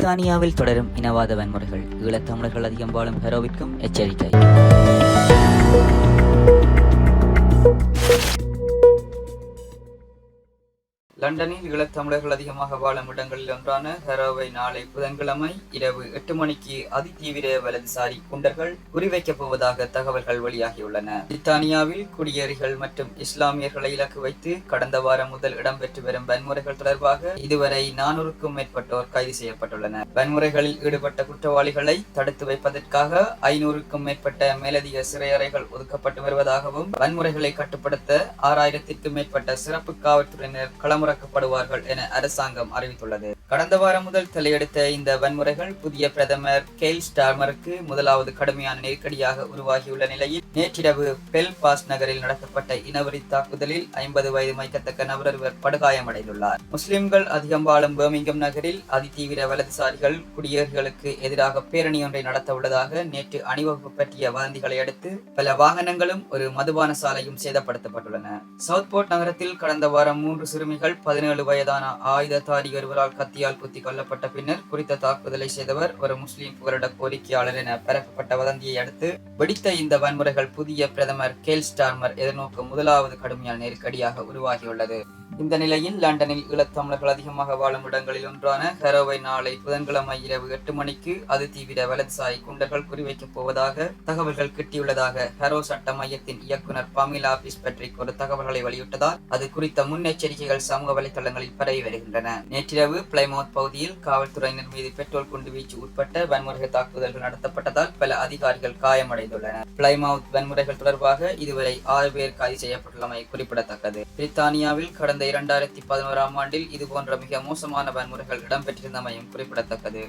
பிரித்தானியாவில் தொடரும் இனவாத வன்முறைகள். ஈழத்தமிழர்கள் அதிகம் வாழும் ஹெரோவிற்கும் எச்சரிக்கை. லண்டனில் ஈழத்தமிழர்கள் அதிகமாக வாழும் இடங்களில் ஒன்றான ஹெரோவை நாளை புதன்கிழமை இரவு எட்டு மணிக்கு அதிதீவிர வலதுசாரி குண்டர்கள் குறிவைக்கப் போவதாக தகவல்கள் வெளியாகியுள்ளன. பிரித்தானியாவில் குடியேறிகள் மற்றும் இஸ்லாமியர்களை இலக்கு வைத்து கடந்த வாரம் முதல் இடம்பெற்று வரும் வன்முறைகள் தொடர்பாக இதுவரை நானூறுக்கும் மேற்பட்டோர் கைது செய்யப்பட்டுள்ளனர். வன்முறைகளில் ஈடுபட்ட குற்றவாளிகளை தடுத்து வைப்பதற்காக ஐநூறுக்கும் மேற்பட்ட மேலதிக சிறையறைகள் ஒதுக்கப்பட்டு வருவதாகவும் வன்முறைகளை கட்டுப்படுத்த ஆறாயிரத்திற்கும் மேற்பட்ட சிறப்பு காவல்துறையினர் களமிறக்கப்படுவார்கள் என அரசாங்கம் அறிவித்துள்ளது. கடந்த வாரம் முதல் தலையெடுத்த இந்த வன்முறைகள் புதிய பிரதமர் கெயில் ஸ்டார்மருக்கு முதலாவது கடுமையான நெருக்கடியாக உருவாகியுள்ள நிலையில் நேற்றிரவு பெல்பாஸ் நகரில் நடத்தப்பட்ட இனவரி தாக்குதலில் ஐம்பது வயது மைக்கத்தக்க நபர் ஒருவர் படுகாயமடைந்துள்ளார். முஸ்லிம்கள் அதிகம் வாழும் பேர்மிங்கம் நகரில் அதிதீவிர வலதுசாரிகள் குடியேறிகளுக்கு எதிராக பேரணி ஒன்றை நடத்த உள்ளதாக நேற்று அணிவகுப்பு பற்றிய வதந்திகளை அடுத்து பல வாகனங்களும் ஒரு மதுபான சாலையும் சேதப்படுத்தப்பட்டுள்ளன. சவுத்போர்ட் நகரத்தில் கடந்த வாரம் மூன்று சிறுமிகள் பதினேழு வயதான ஆயுததாரி ஒருவரால் கத்தியால் குத்தி கொல்லப்பட்ட பின்னர் குறித்த தாக்குதலை செய்தவர் ஒரு முஸ்லீம் புகலிட கோரிக்கையாளர் என பரப்பப்பட்ட வதந்தியை அடுத்து வெடித்த இந்த வன்முறைகள் புதிய பிரதமர் கேல் ஸ்டார்மர் எதிர்நோக்கும் முதலாவது கடுமையான நெருக்கடியாக உருவாகியுள்ளது. இந்த நிலையில் லண்டனில் ஈழத்தமிழர்கள் அதிகமாக வாழும் இடங்களில் ஒன்றான ஹெரோவை நாளை புதன்கிழமை இரவு எட்டு மணிக்கு அது தீவிர வலதுசாரி குண்டர்கள் குறிவைக்கப் போவதாக தகவல்கள் கிட்டியுள்ளதாக ஹெரோ சட்ட மையத்தின் இயக்குனர் பமிலா பிஸ்பெட்ரிக் ஒரு தகவல்களை வெளியிட்டதால் அது குறித்த முன்னெச்சரிக்கைகள் சமூக வலைதளங்களில் பரவி வருகின்றன. நேற்றிரவு பிளைமவுத் பகுதியில் காவல்துறையினர் மீது பெட்ரோல் குண்டு வீச்சு உட்பட்ட வன்முறை தாக்குதல்கள் நடத்தப்பட்டதால் பல அதிகாரிகள் காயமடைந்துள்ளனர். பிளைமவுத் வன்முறைகள் தொடர்பாக இதுவரை ஆறு பேர் கைது செய்யப்பட்டுள்ளமை குறிப்பிடத்தக்கது. பிரித்தானியாவில் கடந்த கடந்த இரண்டாயிரத்தி பதினோராம் ஆண்டில் இதுபோன்ற மிக மோசமான வன்முறைகள் இடம்பெற்றிருந்தமையும் குறிப்பிடத்தக்கது.